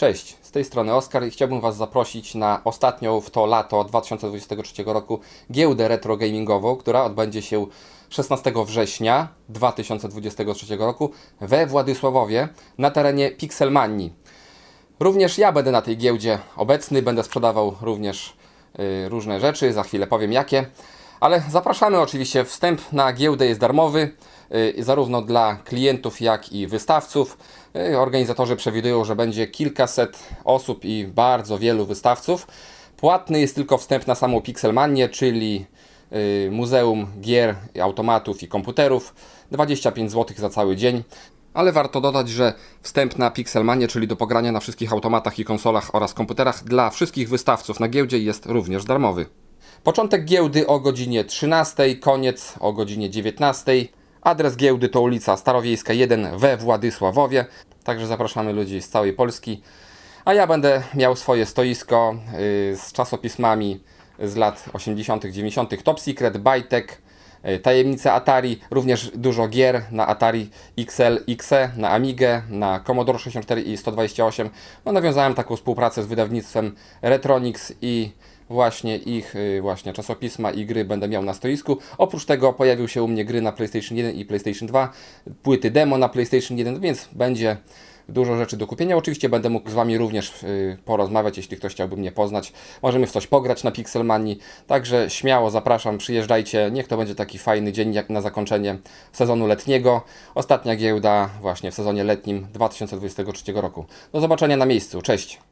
Cześć, z tej strony Oskar i chciałbym Was zaprosić na ostatnią w to lato 2023 roku giełdę retro gamingową, która odbędzie się 16 września 2023 roku we Władysławowie na terenie Pixelmanii. Również ja będę na tej giełdzie obecny, będę sprzedawał również y, różne rzeczy, za chwilę powiem jakie. Ale zapraszamy oczywiście, wstęp na giełdę jest darmowy, y, zarówno dla klientów, jak i wystawców. Y, Organizatorzy przewidują, że będzie kilkaset osób i bardzo wielu wystawców. Płatny jest tylko wstęp na samą Pixelmanię, czyli y, Muzeum Gier, Automatów i Komputerów. 25 zł za cały dzień. Ale warto dodać, że wstęp na Pixelmanie, czyli do pogrania na wszystkich automatach i konsolach oraz komputerach dla wszystkich wystawców na giełdzie jest również darmowy. Początek giełdy o godzinie 13, koniec o godzinie 19. Adres giełdy to ulica Starowiejska 1 we Władysławowie. Także zapraszamy ludzi z całej Polski. A ja będę miał swoje stoisko y, z czasopismami z lat 80., 90. Top Secret, Bytek, y, Tajemnice Atari, również dużo gier na Atari XL, XE, na Amigę, na Commodore 64 i 128. No, nawiązałem taką współpracę z wydawnictwem Retronix i właśnie ich y, właśnie czasopisma i gry będę miał na stoisku. Oprócz tego pojawił się u mnie gry na PlayStation 1 i PlayStation 2, płyty demo na PlayStation 1, więc będzie dużo rzeczy do kupienia. Oczywiście będę mógł z Wami również y, porozmawiać, jeśli ktoś chciałby mnie poznać. Możemy w coś pograć na Pixelmanii, także śmiało zapraszam, przyjeżdżajcie. Niech to będzie taki fajny dzień jak na zakończenie sezonu letniego. Ostatnia giełda właśnie w sezonie letnim 2023 roku. Do zobaczenia na miejscu. Cześć!